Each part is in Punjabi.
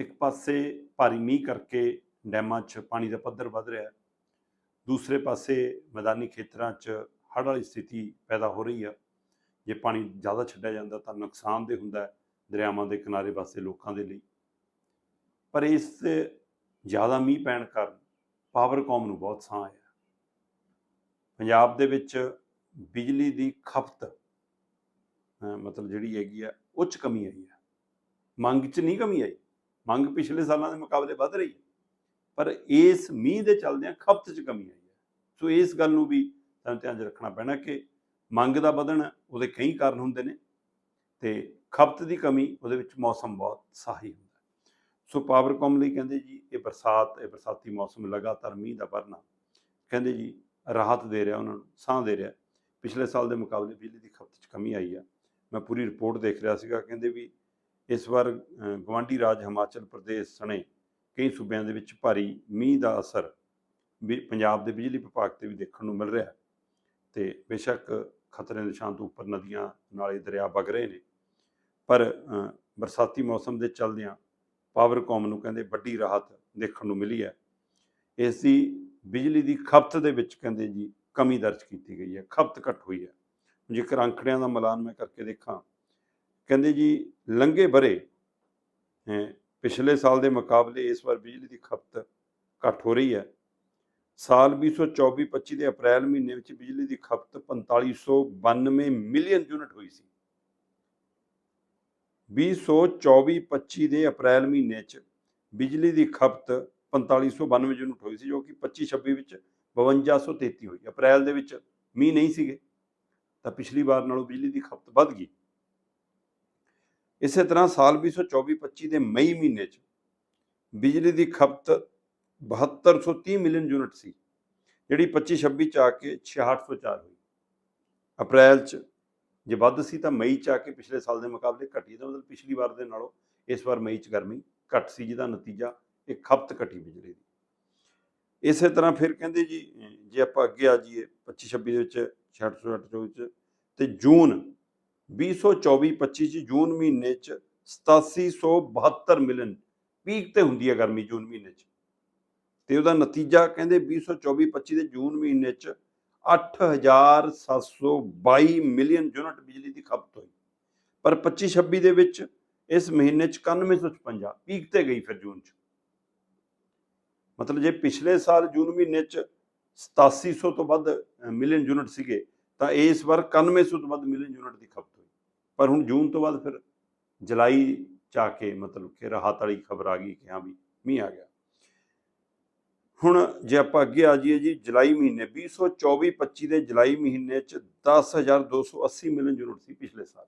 ਇੱਕ ਪਾਸੇ ਭਾਰੀ ਮੀਂਹ ਕਰਕੇ ਡੈਮਾਂ 'ਚ ਪਾਣੀ ਦਾ ਪੱਧਰ ਵੱਧ ਰਿਹਾ ਹੈ। ਦੂਸਰੇ ਪਾਸੇ ਮੈਦਾਨੀ ਖੇਤਰਾਂ 'ਚ ਹੜ੍ਹ ਵਾਲੀ ਸਥਿਤੀ ਪੈਦਾ ਹੋ ਰਹੀ ਹੈ। ਜੇ ਪਾਣੀ ਜ਼ਿਆਦਾ ਛੱਡਿਆ ਜਾਂਦਾ ਤਾਂ ਨੁਕਸਾਨ ਨੁਕਸਾਨਦੇਹ ਹੁੰਦਾ ਹੈ ਦਰਿਆਵਾਂ ਦੇ ਕਿਨਾਰੇ ਵਾਸਤੇ ਲੋਕਾਂ ਦੇ ਲਈ। ਪਰ ਇਸ ਜ਼ਿਆਦਾ ਮੀਂਹ ਪੈਣ ਕਾਰਨ ਪਾਵਰਕੌਮ ਨੂੰ ਬਹੁਤ ਸਾਂ ਆਇਆ। ਪੰਜਾਬ ਦੇ ਵਿੱਚ ਬਿਜਲੀ ਦੀ ਖਪਤ ਮਤਲਬ ਜਿਹੜੀ ਹੈਗੀ ਆ ਉਹ 'ਚ ਕਮੀ ਆਈ ਹੈ। ਮੰਗ 'ਚ ਨਹੀਂ ਕਮੀ ਆਈ। ਮੰਗ ਪਿਛਲੇ ਸਾਲਾਂ ਦੇ ਮੁਕਾਬਲੇ ਵੱਧ ਰਹੀ ਹੈ। ਪਰ ਇਸ ਮੀਂਹ ਦੇ ਚੱਲਦਿਆਂ ਖਪਤ 'ਚ ਕਮੀ ਆਈ ਹੈ। ਸੋ ਇਸ ਗੱਲ ਨੂੰ ਵੀ ਸਾਨੂੰ ਧਿਆਨ 'ਚ ਰੱਖਣਾ ਪੈਣਾ ਕਿ ਮੰਗ ਦਾ ਵਧਣਾ ਉਹਦੇ ਕਈ ਕਾਰਨ ਹੁੰਦੇ ਨੇ ਤੇ ਖਪਤ ਦੀ ਕਮੀ ਉਹਦੇ ਵਿੱਚ ਮੌਸਮ ਬਹੁਤ ਸਾਹੀ ਹੁੰਦਾ ਸੋ ਪਾਵਰਕੌਮ ਲਈ ਕਹਿੰਦੇ ਜੀ, ਇਹ ਬਰਸਾਤ, ਇਹ ਬਰਸਾਤੀ ਮੌਸਮ ਲਗਾਤਾਰ ਮੀਂਹ ਦਾ ਵਰਨਾ ਕਹਿੰਦੇ ਜੀ, ਰਾਹਤ ਦੇ ਰਿਹਾ ਉਹਨਾਂ ਨੂੰ, ਸਾਹ ਦੇ ਰਿਹਾ। ਪਿਛਲੇ ਸਾਲ ਦੇ ਮੁਕਾਬਲੇ ਬਿਜਲੀ ਦੀ ਖਪਤ 'ਚ ਕਮੀ ਆਈ ਆ। ਮੈਂ ਪੂਰੀ ਰਿਪੋਰਟ ਦੇਖ ਰਿਹਾ ਸੀਗਾ। ਕਹਿੰਦੇ ਵੀ ਇਸ ਵਾਰ ਅ, ਗਵਾਂਢੀ ਰਾਜ ਹਿਮਾਚਲ ਪ੍ਰਦੇਸ਼ ਸਣੇ ਕਈ ਸੂਬਿਆਂ ਦੇ ਵਿੱਚ ਭਾਰੀ ਮੀਂਹ ਦਾ ਅਸਰ ਵੀ ਪੰਜਾਬ ਦੇ ਬਿਜਲੀ ਵਿਭਾਗ ਤੇ ਵੀ ਦੇਖਣ ਨੂੰ ਮਿਲ ਰਿਹਾ ਹੈ। ਤੇ ਬੇਸ਼ੱਕ ਖਤਰੇ ਨਿਸ਼ਾਨ ਤੋਂ ਉੱਪਰ ਨਦੀਆਂ ਨਾਲੇ ਦਰਿਆ ਵਗ ਰਹੇ ਨੇ ਪਰ ਬਰਸਾਤੀ ਮੌਸਮ ਦੇ ਚੱਲਦਿਆਂ ਪਾਵਰਕੌਮ ਨੂੰ ਕਹਿੰਦੇ ਵੱਡੀ ਰਾਹਤ ਦੇਖਣ ਨੂੰ ਮਿਲੀ ਹੈ ਇਸ ਦੀ ਬਿਜਲੀ ਦੀ ਖਪਤ ਦੇ ਵਿੱਚ ਕਹਿੰਦੇ ਜੀ ਕਮੀ ਦਰਜ ਕੀਤੀ ਗਈ ਹੈ ਖਪਤ ਘਟ ਹੋਈ ਹੈ ਜੇਕਰ ਅੰਕੜਿਆਂ ਦਾ ਮਿਲਾਨ ਮੈਂ ਕਰਕੇ ਦੇਖਾਂ ਕਹਿੰਦੇ ਜੀ, ਲੰਘੇ ਬਰੇ। ਪਿਛਲੇ ਸਾਲ ਦੇ ਮੁਕਾਬਲੇ ਇਸ ਵਾਰ ਬਿਜਲੀ ਦੀ ਖਪਤ ਘੱਟ ਹੋ ਰਹੀ ਹੈ। ਸਾਲ 2024-25 ਦੇ ਅਪ੍ਰੈਲ ਮਹੀਨੇ ਵਿੱਚ ਬਿਜਲੀ ਦੀ ਖਪਤ 4592 ਮਿਲੀਅਨ ਯੂਨਿਟ ਹੋਈ ਸੀ। 2024-25 ਦੇ ਅਪ੍ਰੈਲ ਮਹੀਨੇ 'ਚ ਬਿਜਲੀ ਦੀ ਖਪਤ 4592 ਯੂਨਿਟ ਹੋਈ ਸੀ, ਜੋ ਕਿ 25-26 ਵਿੱਚ 5233 ਹੋਈ। ਅਪ੍ਰੈਲ ਦੇ ਵਿੱਚ ਮੀਂਹ ਨਹੀਂ ਸੀਗੇ, ਤਾਂ ਪਿਛਲੀ ਵਾਰ ਨਾਲੋਂ ਬਿਜਲੀ ਦੀ ਖਪਤ ਵੱਧ ਗਈ। ਇਸੇ ਤਰ੍ਹਾਂ ਸਾਲ 2024-25 ਦੇ ਮਈ ਮਹੀਨੇ 'ਚ ਬਿਜਲੀ ਦੀ ਖਪਤ 7230 ਮਿਲੀਅਨ ਯੂਨਿਟ ਸੀ, ਜਿਹੜੀ 25-26 ਚ ਆ ਕੇ 6604 ਹੋਈ। ਅਪ੍ਰੈਲ ਚ ਜੇ ਵੱਧ ਸੀ ਤਾਂ ਮਈ ਚ ਆ ਕੇ ਪਿਛਲੇ ਸਾਲ ਦੇ ਮੁਕਾਬਲੇ ਘਟੀ ਦਾ ਮਤਲਬ ਪਿਛਲੀ ਵਾਰ ਦੇ ਨਾਲੋਂ ਇਸ ਵਾਰ ਮਈ ਚ ਗਰਮੀ ਘੱਟ ਸੀ, ਜਿਹਦਾ ਨਤੀਜਾ ਇਹ ਖਪਤ ਘਟੀ ਬਿਜਲੀ ਦੀ। ਇਸੇ ਤਰ੍ਹਾਂ ਫਿਰ ਕਹਿੰਦੇ ਜੀ ਜੇ ਆਪਾਂ ਅੱਗੇ ਆ ਜਾਈਏ 25-26 ਦੇ ਵਿੱਚ 6624 ਚ, ਤੇ ਜੂਨ 2024-25 ਚ ਜੂਨ ਮਹੀਨੇ ਚ 8772 ਮਿਲੀਅਨ ਪੀਕ ਤੇ ਹੁੰਦੀ ਹੈ ਗਰਮੀ ਜੂਨ ਮਹੀਨੇ ਚ। ਤੇ ਉਹਦਾ ਨਤੀਜਾ ਕਹਿੰਦੇ 2024-25 ਦੇ ਜੂਨ ਮਹੀਨੇ ਚ 8722 ਮਿਲੀਅਨ ਯੂਨਿਟ ਬਿਜਲੀ ਦੀ ਖਪਤ ਹੋਈ। ਪਰ 25-26 ਦੇ ਵਿੱਚ ਇਸ ਮਹੀਨੇ ਚ 9156 ਪੀਕ ਤੇ ਗਈ ਫਿਰ ਜੂਨ ਚ। ਮਤਲਬ ਜੇ ਪਿਛਲੇ ਸਾਲ ਜੂਨ ਮਹੀਨੇ ਚ 8700 ਤੋਂ ਵੱਧ ਮਿਲੀਅਨ ਯੂਨਿਟ ਸੀਗੇ ਤਾਂ ਇਸ ਵਾਰ 9100 ਤੋਂ ਵੱਧ ਮਿਲੀਅਨ ਯੂਨਿਟ ਦੀ ਖਪਤ ਹੋਈ। ਪਰ ਹੁਣ ਜੂਨ ਤੋਂ ਬਾਅਦ ਫਿਰ ਜੁਲਾਈ ਚ ਆ ਕੇ ਮਤਲਬ ਕਿ ਰਾਹਤ ਵਾਲੀ ਖਬਰ ਆ ਗਈ ਕਿ ਹਾਂ ਵੀ ਮੀਂਹ ਆ ਗਿਆ। ਹੁਣ ਜੇ ਆਪਾਂ ਅੱਗੇ ਆ ਜਾਈਏ ਜੀ, ਜੁਲਾਈ ਮਹੀਨੇ 2024-25 ਦੇ ਜੁਲਾਈ ਮਹੀਨੇ ਚ 10280 ਮਿਲੀਅਨ ਯੂਨਿਟ ਸੀ ਪਿਛਲੇ ਸਾਲ।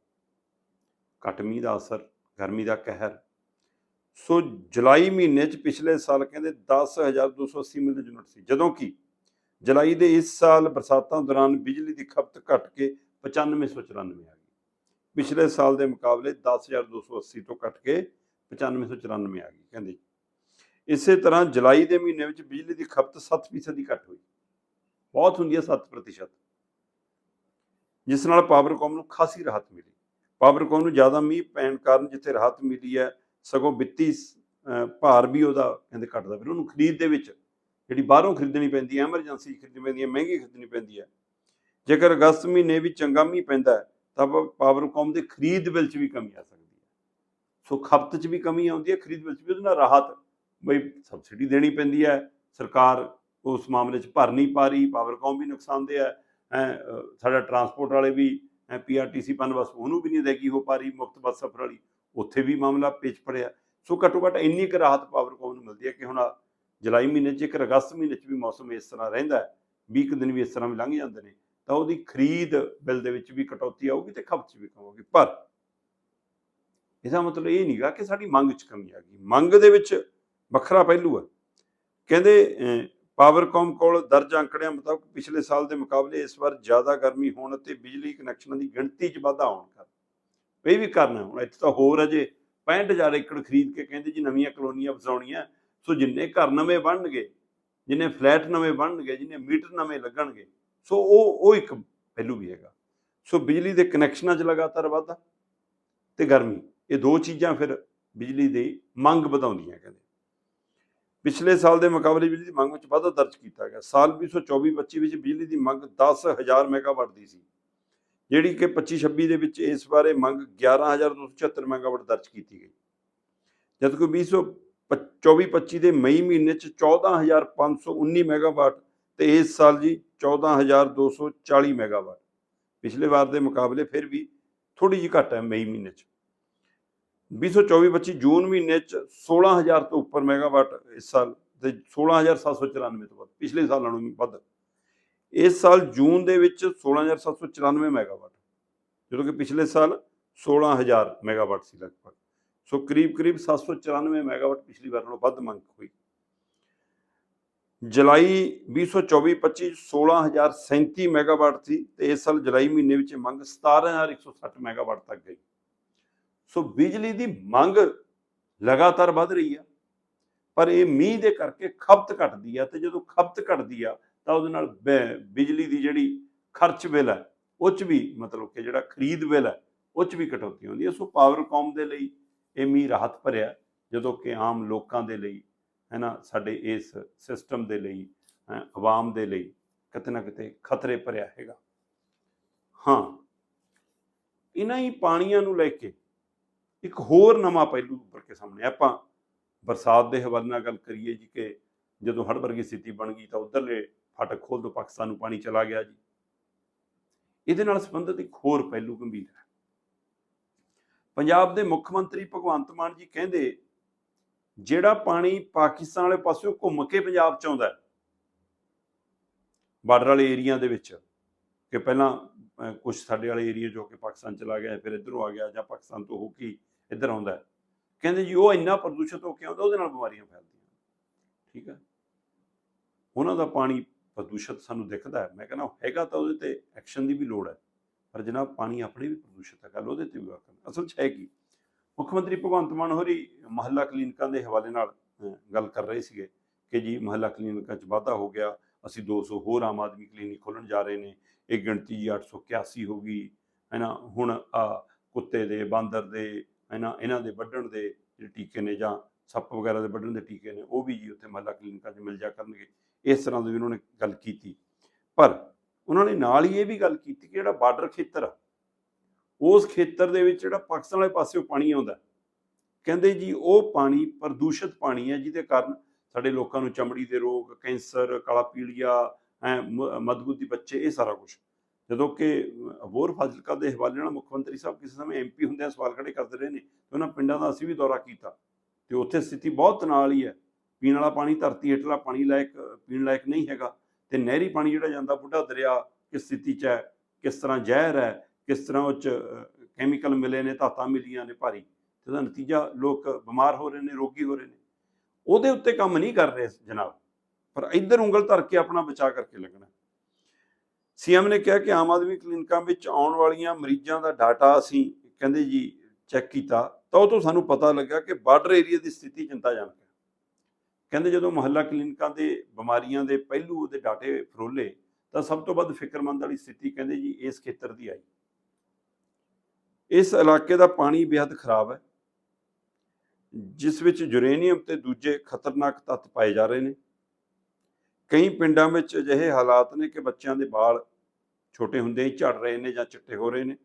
ਘੱਟ ਮੀਂਹ ਦਾ ਅਸਰ, ਗਰਮੀ ਦਾ ਕਹਿਰ। ਸੋ ਜੁਲਾਈ ਮਹੀਨੇ ਚ ਪਿਛਲੇ ਸਾਲ ਕਹਿੰਦੇ 10280 ਮਿਲੀਅਨ ਯੂਨਿਟ ਸੀ। ਜਦੋਂ ਕਿ ਜੁਲਾਈ ਦੇ ਇਸ ਸਾਲ ਬਰਸਾਤਾਂ ਦੌਰਾਨ ਬਿਜਲੀ ਦੀ ਖਪਤ ਘਟ ਕੇ 9594 ਆ ਗਈ। ਪਿਛਲੇ ਸਾਲ ਦੇ ਮੁਕਾਬਲੇ 10280 ਤੋਂ ਘਟ ਕੇ 9594 ਆ ਗਈ, ਕਹਿੰਦੇ। ਇਸੇ ਤਰ੍ਹਾਂ ਜੁਲਾਈ ਦੇ ਮਹੀਨੇ ਵਿੱਚ ਬਿਜਲੀ ਦੀ ਖਪਤ 7% ਦੀ ਘਟ ਹੋਈ। ਬਹੁਤ ਹੁੰਦੀ ਹੈ 7% ਜਿਸ ਨਾਲ ਪਾਵਰਕੌਮ ਨੂੰ ਖਾਸੀ ਰਾਹਤ ਮਿਲੀ। ਪਾਵਰਕੌਮ ਨੂੰ ਜ਼ਿਆਦਾ ਮੀਂਹ ਪੈਣ ਕਾਰਨ ਜਿੱਥੇ ਰਾਹਤ ਮਿਲੀ ਹੈ, ਸਗੋਂ ਵਿੱਤੀ ਭਾਰ ਵੀ ਉਹਦਾ ਕਹਿੰਦੇ ਘਟਦਾ। ਫਿਰ ਉਹਨੂੰ ਖਰੀਦ ਦੇ ਵਿੱਚ ਜਿਹੜੀ ਬਾਹਰੋਂ ਖਰੀਦਣੀ ਪੈਂਦੀ ਹੈ ਐਮਰਜੈਂਸੀ ਖਰੀਦਣੀ ਪੈਂਦੀ ਹੈ ਮਹਿੰਗੀ ਖਰੀਦਣੀ ਪੈਂਦੀ ਹੈ। ਜੇਕਰ ਅਗਸਤ ਮਹੀਨੇ ਵੀ ਚੰਗਾ ਮੀਂਹ ਪੈਂਦਾ ਤਾਂ ਪਾਵਰਕੌਮ ਦੇ ਖਰੀਦ ਬਿੱਲ 'ਚ ਵੀ ਕਮੀ ਆ ਸਕਦੀ ਹੈ। ਸੋ ਖਪਤ 'ਚ ਵੀ ਕਮੀ ਆਉਂਦੀ ਹੈ ਖਰੀਦ ਬਿੱਲ 'ਚ ਵੀ ਉਹਦੇ ਨਾਲ ਰਾਹਤ ਬਈ ਸਬਸਿਡੀ ਦੇਣੀ ਪੈਂਦੀ ਹੈ। ਸਰਕਾਰ ਉਸ ਮਾਮਲੇ 'ਚ ਭਰ ਨਹੀਂ ਪਾ ਰਹੀ ਪਾਵਰਕੌਮ ਵੀ ਨੁਕਸਾਨਦੇਹ ਹੈ। ਹੈਂ, ਸਾਡਾ ਟਰਾਂਸਪੋਰਟ ਵਾਲੇ ਵੀ ਪੀਆਰਟੀਸੀ ਪਨ ਬੱਸ ਉਹਨੂੰ ਵੀ ਨਹੀਂ ਦੇਗੀ ਹੋ ਪਾ ਰਹੀ ਮੁਫਤ ਬੱਸ ਸਫ਼ਰ ਵਾਲੀ। ਉੱਥੇ ਵੀ ਮਾਮਲਾ ਪੇਚ ਪੜਿਆ। ਸੋ ਘੱਟੋ ਘੱਟ ਇੰਨੀ ਕੁ ਰਾਹਤ ਪਾਵਰਕੌਮ ਨੂੰ ਮਿਲਦੀ ਹੈ ਕਿ ਹੁਣ ਆਹ ਜੁਲਾਈ ਮਹੀਨੇ 'ਚ ਇੱਕ ਅਗਸਤ ਮਹੀਨੇ 'ਚ ਵੀ ਮੌਸਮ ਇਸ ਤਰ੍ਹਾਂ ਰਹਿੰਦਾ ਹੈ 20 ਕੁ ਦਿਨ ਵੀ ਇਸ ਤਰ੍ਹਾਂ ਵੀ ਲੰਘ ਜਾਂਦੇ ਨੇ, ਤਾਂ ਉਹਦੀ ਖਰੀਦ ਬਿੱਲ ਦੇ ਵਿੱਚ ਵੀ ਕਟੌਤੀ ਆਊਗੀ ਤੇ ਖਪਤ 'ਚ ਵੀ ਕਮ ਆਊਗੀ ਪਰ ਇਹਦਾ ਮਤਲਬ ਇਹ ਨਹੀਂਗਾ ਕਿ ਸਾਡੀ ਮੰਗ 'ਚ ਕਮੀ ਆ ਗਈ। ਮੰਗ ਦੇ ਵਿੱਚ ਵੱਖਰਾ ਪਹਿਲੂ ਹੈ ਕਹਿੰਦੇ ਪਾਵਰਕੌਮ ਕੋਲ ਦਰਜ ਅੰਕੜਿਆਂ ਮੁਤਾਬਕ ਪਿਛਲੇ ਸਾਲ ਦੇ ਮੁਕਾਬਲੇ ਇਸ ਵਾਰ ਜ਼ਿਆਦਾ ਗਰਮੀ ਹੋਣ ਅਤੇ ਬਿਜਲੀ ਕਨੈਕਸ਼ਨਾਂ ਦੀ ਗਿਣਤੀ 'ਚ ਵਾਧਾ ਹੋਣ ਕਾਰਨ। ਇਹ ਵੀ ਕਰਨਾ ਹੁਣ ਇੱਥੇ ਤਾਂ ਹੋਰ ਅਜੇ 65000 ਏਕੜ ਖਰੀਦ ਕੇ ਕਹਿੰਦੇ ਜੀ ਨਵੀਆਂ ਕਲੋਨੀਆਂ ਵਸਾਉਣੀਆਂ ਸੋ ਜਿੰਨੇ ਘਰ ਨਵੇਂ ਬਣਨਗੇ, ਜਿੰਨੇ ਫਲੈਟ ਨਵੇਂ ਬਣਨਗੇ, ਜਿੰਨੇ ਮੀਟਰ ਨਵੇਂ ਲੱਗਣਗੇ, ਸੋ ਉਹ ਉਹ ਇੱਕ ਪਹਿਲੂ ਵੀ ਹੈਗਾ। ਸੋ ਬਿਜਲੀ ਦੇ ਕਨੈਕਸ਼ਨਾਂ 'ਚ ਲਗਾਤਾਰ ਵਾਧਾ ਤੇ ਗਰਮੀ, ਇਹ ਦੋ ਚੀਜ਼ਾਂ ਫਿਰ ਬਿਜਲੀ ਦੀ ਮੰਗ ਵਧਾਉਂਦੀਆਂ ਕਹਿੰਦੇ। ਪਿਛਲੇ ਸਾਲ ਦੇ ਮੁਕਾਬਲੇ ਬਿਜਲੀ ਦੀ ਮੰਗ ਵਿੱਚ ਵਾਧਾ ਦਰਜ ਕੀਤਾ ਗਿਆ। ਸਾਲ 2024-25 ਵਿੱਚ ਬਿਜਲੀ ਦੀ ਮੰਗ 10000 ਮੈਗਾਵਾਟ ਦੀ ਸੀ। ਜਿਹੜੀ ਕਿ 25-26 ਦੇ ਵਿੱਚ ਇਸ ਬਾਰੇ ਮੰਗ 11274 ਮੈਗਾਵਾਟ ਦਰਜ ਕੀਤੀ ਗਈ। ਜਦ ਕਿ 20 24-25 ਦੇ ਮਈ ਮਹੀਨੇ ਚ 14519 ਮੈਗਾਵਾਟ ਤੇ ਇਸ ਸਾਲ ਜੀ 14240 ਮੈਗਾਵਾਟ। ਪਿਛਲੇ ਵਾਰ ਦੇ ਮੁਕਾਬਲੇ ਫਿਰ ਵੀ ਥੋੜੀ ਜਿਹੀ ਘੱਟ ਹੈ ਮਈ ਮਹੀਨੇ ਚ। 2024-25 ਜੂਨ ਮਹੀਨੇ ਚ 16000 ਤੋਂ ਉੱਪਰ ਮੈਗਾਵਾਟ ਇਸ ਸਾਲ ਤੇ 16794 ਤੋਂ ਵੱਧ, ਪਿਛਲੇ ਸਾਲ ਨਾਲੋਂ ਵੱਧ। ਇਸ ਸਾਲ ਜੂਨ ਦੇ ਵਿੱਚ 16794 ਮੈਗਾਵਾਟ। ਜਦੋਂ ਕਿ ਪਿਛਲੇ ਸਾਲ 16000 ਮੈਗਾਵਾਟ ਸੀ ਲਗਭਗ। ਸੋ ਕਰੀਬ ਕਰੀਬ 794 ਮੈਗਾਵਾਟ ਪਿਛਲੀ ਵਾਰ ਨਾਲੋਂ ਵੱਧ ਮੰਗ ਹੋਈ। ਜੁਲਾਈ 2024-25 16037 ਮੈਗਾਵਾਟ ਸੀ ਤੇ ਇਸ ਸਾਲ ਜੁਲਾਈ ਮਹੀਨੇ ਵਿੱਚ ਇਹ ਮੰਗ 17160 ਮੈਗਾਵਾਟ ਤੱਕ ਗਈ। ਸੋ ਬਿਜਲੀ ਦੀ ਮੰਗ ਲਗਾਤਾਰ ਵੱਧ ਰਹੀ ਆ, ਪਰ ਇਹ ਮੀਂਹ ਦੇ ਕਰਕੇ ਖਪਤ ਘਟਦੀ ਆ ਤੇ ਜਦੋਂ ਖਪਤ ਘਟਦੀ ਆ ਤਾਂ ਉਹਦੇ ਨਾਲ ਬਿਜਲੀ ਦੀ ਜਿਹੜੀ ਖਰਚ ਬਿੱਲ ਹੈ ਉਹ ਚ ਵੀ ਮਤਲਬ ਕਿ ਜਿਹੜਾ ਖਰੀਦ ਬਿੱਲ ਹੈ ਉਹ ਚ ਵੀ ਕਟੌਤੀ ਹੁੰਦੀ ਹੈ ਸੋ ਪਾਵਰਕਾਮ ਦੇ ਲਈ ਇਹ ਮੀਂਹ ਰਾਹਤ ਭਰਿਆ ਜਦੋਂ ਕਿ ਆਮ ਲੋਕਾਂ ਦੇ ਲਈ ਹੈ ਨਾ ਸਾਡੇ ਇਸ ਸਿਸਟਮ ਦੇ ਲਈ ਆਵਾਮ ਦੇ ਲਈ ਕਿਤੇ ਨਾ ਕਿਤੇ ਖਤਰੇ ਭਰਿਆ ਹੈਗਾ। ਹਾਂ, ਇਹਨਾਂ ਹੀ ਪਾਣੀਆਂ ਨੂੰ ਲੈ ਕੇ ਇੱਕ ਹੋਰ ਨਵਾਂ ਪਹਿਲੂ ਉੱਪਰ ਕੇ ਸਾਹਮਣੇ, ਆਪਾਂ ਬਰਸਾਤ ਦੇ ਹਵਾਲੇ ਨਾਲ ਗੱਲ ਕਰੀਏ ਜੀ ਕਿ ਜਦੋਂ ਹੜ੍ਹ ਵਰਗੀ ਸਥਿਤੀ ਬਣ ਗਈ ਤਾਂ ਉਧਰਲੇ ਫਾਟਕ ਖੋਲ ਤੋਂ ਪਾਕਿਸਤਾਨ ਨੂੰ ਪਾਣੀ ਚਲਾ ਗਿਆ ਜੀ। ਇਹਦੇ ਨਾਲ ਸੰਬੰਧਿਤ ਇੱਕ ਹੋਰ ਪਹਿਲੂ ਗੰਭੀਰ ਹੈ। ਪੰਜਾਬ ਦੇ ਮੁੱਖ ਮੰਤਰੀ ਭਗਵੰਤ ਮਾਨ ਜੀ ਕਹਿੰਦੇ, ਜਿਹੜਾ ਪਾਣੀ ਪਾਕਿਸਤਾਨ ਵਾਲੇ ਪਾਸਿਓਂ ਘੁੰਮ ਕੇ ਪੰਜਾਬ ਚ ਆਉਂਦਾ ਬਾਰਡਰ ਵਾਲੇ ਏਰੀਆ ਦੇ ਵਿੱਚ, ਕਿ ਪਹਿਲਾਂ ਕੁਝ ਸਾਡੇ ਵਾਲੇ ਏਰੀਆ ਜੋ ਕਿ ਪਾਕਿਸਤਾਨ ਚਲਾ ਗਿਆ, ਫਿਰ ਇੱਧਰੋਂ ਆ ਗਿਆ, ਜਾਂ ਪਾਕਿਸਤਾਨ ਤੋਂ ਹੋ ਕੇ ਇੱਧਰ ਆਉਂਦਾ ਕਹਿੰਦੇ ਜੀ, ਉਹ ਇੰਨਾ ਪ੍ਰਦੂਸ਼ਿਤ ਹੋ ਕੇ ਆਉਂਦਾ, ਉਹਦੇ ਨਾਲ ਬਿਮਾਰੀਆਂ ਫੈਲਦੀਆਂ। ਠੀਕ ਹੈ? ਉਹਨਾਂ ਦਾ ਪਾਣੀ ਪ੍ਰਦੂਸ਼ਿਤ ਸਾਨੂੰ ਦਿਖਦਾ ਮੈਂ ਕਹਿੰਦਾ ਹੈਗਾ ਤਾਂ ਉਹਦੇ ਤੇ ਐਕਸ਼ਨ ਦੀ ਵੀ ਲੋੜ ਹੈ। ਪਰ ਜਨਾਬ, ਪਾਣੀ ਆਪਣੇ ਵੀ ਪ੍ਰਦੂਸ਼ਿਤ ਹੈ ਗੱਲ ਉਹਦੇ ਤੇ ਵੀ ਗੌਰ ਕਰਨਾ ਅਸਲ 'ਚ ਹੈ ਕੀ? ਮੁੱਖ ਮੰਤਰੀ ਭਗਵੰਤ ਮਾਨ ਹੋਰੀ ਮਹੱਲਾ ਕਲੀਨਿਕਾਂ ਦੇ ਹਵਾਲੇ ਨਾਲ ਗੱਲ ਕਰ ਰਹੇ ਸੀਗੇ ਕਿ ਜੀ ਮਹੱਲਾ ਕਲੀਨਿਕਾਂ 'ਚ ਵਾਧਾ ਹੋ ਗਿਆ, ਅਸੀਂ 200 ਹੋਰ ਆਮ ਆਦਮੀ ਕਲੀਨਿਕ ਖੋਲਣ ਜਾ ਰਹੇ ਨੇ, ਇਹ ਗਿਣਤੀ ਜੀ 881 ਹੋ ਗਈ, ਹੈ ਨਾ? ਹੁਣ ਆ ਕੁੱਤੇ ਦੇ, ਬਾਂਦਰ ਦੇ, ਹੈ ਨਾ? ਇਹਨਾਂ ਦੇ ਵੱਢਣ ਦੇ ਜਿਹੜੇ ਟੀਕੇ ਨੇ ਜਾਂ ਸੱਪ ਵਗੈਰਾ ਦੇ ਵੱਢਣ ਦੇ ਟੀਕੇ ਨੇ, ਉਹ ਵੀ ਜੀ ਉੱਥੇ ਮਹੱਲਾ ਕਲੀਨਿਕਾਂ 'ਚ ਮਿਲ ਜਾ ਕਰਨਗੇ। ਇਸ ਤਰ੍ਹਾਂ ਦੀ ਵੀ ਉਹਨਾਂ ਨੇ ਗੱਲ ਕੀਤੀ। ਪਰ ਉਹਨਾਂ ਨੇ ਨਾਲ ਹੀ ਇਹ ਵੀ ਗੱਲ ਕੀਤੀ ਕਿ ਜਿਹੜਾ ਬਾਰਡਰ ਖੇਤਰ ਆ, ਉਸ ਖੇਤਰ ਦੇ ਵਿੱਚ ਜਿਹੜਾ ਪਾਕਿਸਤਾਨ ਵਾਲੇ ਪਾਸਿਓਂ ਪਾਣੀ ਆਉਂਦਾ। ਕਹਿੰਦੇ ਜੀ ਉਹ ਪਾਣੀ ਪ੍ਰਦੂਸ਼ਿਤ ਪਾਣੀ ਹੈ, ਜਿਹਦੇ ਕਾਰਨ ਸਾਡੇ ਲੋਕਾਂ ਨੂੰ ਚਮੜੀ ਦੇ ਰੋਗ, ਕੈਂਸਰ, ਕਾਲਾ ਪੀਲੀਆ ਐ ਮਦਬੂਤੀ ਬੱਚੇ, ਇਹ ਸਾਰਾ ਕੁਝ ਜਦੋਂ ਕਿ ਅਬੋਰ ਫਾਜ਼ਿਲਕਾ ਦੇ ਹਵਾਲੇ ਨਾਲ ਮੁੱਖ ਮੰਤਰੀ ਸਾਹਿਬ ਕਿਸੇ ਸਮੇਂ ਐਮਪੀ ਹੁੰਦੇ ਆ ਸਵਾਲ ਖੜੇ ਕਰਦੇ ਰਹੇ ਨੇ ਤੇ ਉਹਨਾਂ ਪਿੰਡਾਂ ਦਾ ਅਸੀਂ ਵੀ ਦੌਰਾ ਕੀਤਾ। ਤੇ ਉੱਥੇ ਸਥਿਤੀ ਬਹੁਤ ਤਣਾਅ ਹੀ ਹੈ। ਪੀਣ ਵਾਲਾ ਪਾਣੀ, ਧਰਤੀ ਹੇਠਲਾ ਪਾਣੀ ਲਾਇਕ, ਪੀਣ ਲਾਇਕ ਨਹੀਂ ਹੈਗਾ। ਤੇ ਨਹਿਰੀ ਪਾਣੀ ਜਿਹੜਾ ਜਾਂਦਾ ਬੁੱਢਾ ਦਰਿਆ ਕਿਸ ਸਥਿਤੀ 'ਚ ਹੈ, ਕਿਸ ਤਰ੍ਹਾਂ ਜ਼ਹਿਰ ਹੈ, ਕਿਸ ਤਰ੍ਹਾਂ ਉਹ 'ਚ ਕੈਮੀਕਲ ਮਿਲੇ ਨੇ, ਧਾਤਾਂ ਮਿਲੀਆਂ ਨੇ ਭਾਰੀ, ਤੇ ਉਹਦਾ ਨਤੀਜਾ ਲੋਕ ਬਿਮਾਰ ਹੋ ਰਹੇ ਨੇ, ਰੋਗੀ ਹੋ ਰਹੇ ਨੇ। ਉਹਦੇ ਉੱਤੇ ਕੰਮ ਨਹੀਂ ਕਰ ਰਹੇ ਜਨਾਬ। ਪਰ ਇੱਧਰ ਉਂਗਲ ਧਰ ਕੇ ਆਪਣਾ ਬਚਾਅ ਕਰਕੇ ਲੱਗਣਾ। ਸੀਐਮ ਨੇ ਕਿਹਾ ਕਿ ਆਮ ਆਦਮੀ ਕਲੀਨਿਕਾਂ ਵਿੱਚ ਆਉਣ ਵਾਲੀਆਂ ਮਰੀਜ਼ਾਂ ਦਾ ਡਾਟਾ ਅਸੀਂ ਕਹਿੰਦੇ ਜੀ ਚੈੱਕ ਕੀਤਾ, ਤਾਂ ਉਹ ਤੋਂ ਸਾਨੂੰ ਪਤਾ ਲੱਗਾ ਕਿ ਬਾਰਡਰ ਏਰੀਆ ਦੀ ਸਥਿਤੀ ਚਿੰਤਾਜਨਕ ਹੈ। ਕਹਿੰਦੇ ਜਦੋਂ ਮੁਹੱਲਾ ਕਲੀਨਿਕਾਂ ਦੇ ਬਿਮਾਰੀਆਂ ਦੇ ਪਹਿਲੂ ਦੇ ਡਾਟੇ ਫਰੋਲੇ, ਤਾਂ ਸਭ ਤੋਂ ਵੱਧ ਫਿਕਰਮੰਦ ਵਾਲੀ ਸਥਿਤੀ ਕਹਿੰਦੇ ਜੀ ਇਸ ਖੇਤਰ ਦੀ ਆਈ। ਇਸ ਇਲਾਕੇ ਦਾ ਪਾਣੀ ਬੇहद ਖਰਾਬ ਹੈ, ਜਿਸ ਵਿੱਚ ਯੂਰੇਨੀਅਮ ਤੇ ਦੂਜੇ ਖਤਰਨਾਕ ਤੱਤ ਪਾਏ ਜਾ ਰਹੇ ਨੇ। ਕਈ ਪਿੰਡਾਂ ਵਿੱਚ ਅਜਿਹੇ ਹਾਲਾਤ ਨੇ ਕਿ ਬੱਚਿਆਂ ਦੇ ਵਾਲ ਛੋਟੇ ਹੁੰਦੇ ਹੀ ਝੜ ਰਹੇ ਨੇ ਜਾਂ ਚਿੱਟੇ ਹੋ ਰਹੇ ਨੇ।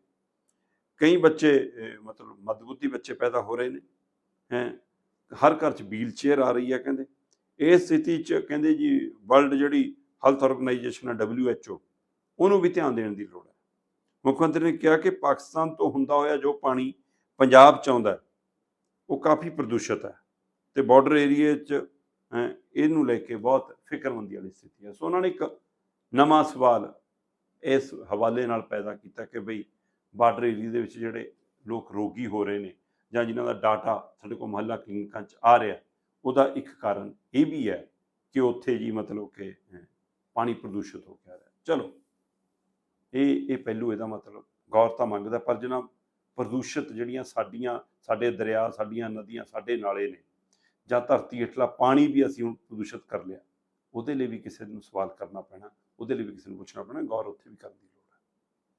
ਕਈ ਬੱਚੇ ਮਤਲਬ ਮਦਬੁੱਧੀ ਬੱਚੇ ਪੈਦਾ ਹੋ ਰਹੇ ਨੇ, ਹੈ, ਹਰ ਘਰ 'ਚ ਵੀਲ ਚੇਅਰ ਆ ਰਹੀ ਹੈ ਕਹਿੰਦੇ। ਇਸ ਸਥਿਤੀ 'ਚ ਕਹਿੰਦੇ ਜੀ ਵਰਲਡ ਜਿਹੜੀ ਹੈਲਥ ਆਰਗੇਨਾਈਜੇਸ਼ਨ ਹੈ WHO ਉਹਨੂੰ ਵੀ ਧਿਆਨ ਦੇਣ ਦੀ ਲੋੜ ਹੈ। ਮੁੱਖ ਮੰਤਰੀ ਨੇ ਕਿਹਾ ਕਿ ਪਾਕਿਸਤਾਨ ਤੋਂ ਹੁੰਦਾ ਹੋਇਆ ਜੋ ਪਾਣੀ ਪੰਜਾਬ 'ਚ ਆਉਂਦਾ ਉਹ ਕਾਫੀ ਪ੍ਰਦੂਸ਼ਿਤ ਹੈ ਤੇ ਬਾਰਡਰ ਏਰੀਏ 'ਚ ਇਹਨੂੰ ਲੈ ਕੇ ਬਹੁਤ ਫਿਕਰਮੰਦੀ ਵਾਲੀ ਸਥਿਤੀ ਹੈ। ਸੋ ਉਹਨਾਂ ਨੇ ਇੱਕ ਨਵਾਂ ਸਵਾਲ ਇਸ ਹਵਾਲੇ ਨਾਲ ਪੈਦਾ ਕੀਤਾ ਕਿ ਬਈ ਬਾਰਡਰ ਏਰੀਏ ਦੇ ਵਿੱਚ ਜਿਹੜੇ ਲੋਕ ਰੋਗੀ ਹੋ ਰਹੇ ਨੇ ਜਾਂ ਜਿਨ੍ਹਾਂ ਦਾ ਡਾਟਾ ਸਾਡੇ ਕੋਲ ਮੁਹੱਲਾ ਕਲੀਨਿਕਾਂ 'ਚ ਆ ਰਿਹਾ ਉਹਦਾ ਇੱਕ ਕਾਰਨ ਇਹ ਵੀ ਹੈ ਕਿ ਉੱਥੇ ਜੀ ਮਤਲਬ ਕਿ ਪਾਣੀ ਪ੍ਰਦੂਸ਼ਿਤ ਹੋ ਗਿਆ ਆ ਚਲੋ, ਇਹ ਇਹ ਪਹਿਲੂ ਇਹਦਾ ਮਤਲਬ ਗੌਰ ਤਾਂ ਮੰਗਦਾ, ਪਰ ਜਨਾਬ ਪ੍ਰਦੂਸ਼ਿਤ ਜਿਹੜੀਆਂ ਸਾਡੀਆਂ, ਸਾਡੇ ਦਰਿਆ, ਸਾਡੀਆਂ ਨਦੀਆਂ, ਸਾਡੇ ਨਾਲੇ ਨੇ, ਜਾਂ ਧਰਤੀ ਹੇਠਲਾ ਪਾਣੀ ਵੀ ਅਸੀਂ ਹੁਣ ਪ੍ਰਦੂਸ਼ਿਤ ਕਰ ਲਿਆ, ਉਹਦੇ ਲਈ ਵੀ ਕਿਸੇ ਨੂੰ ਸਵਾਲ ਕਰਨਾ ਪੈਣਾ, ਉਹਦੇ ਲਈ ਵੀ ਕਿਸੇ ਨੂੰ ਪੁੱਛਣਾ ਪੈਣਾ, ਗੌਰ ਉੱਥੇ ਵੀ ਕਰਨੀ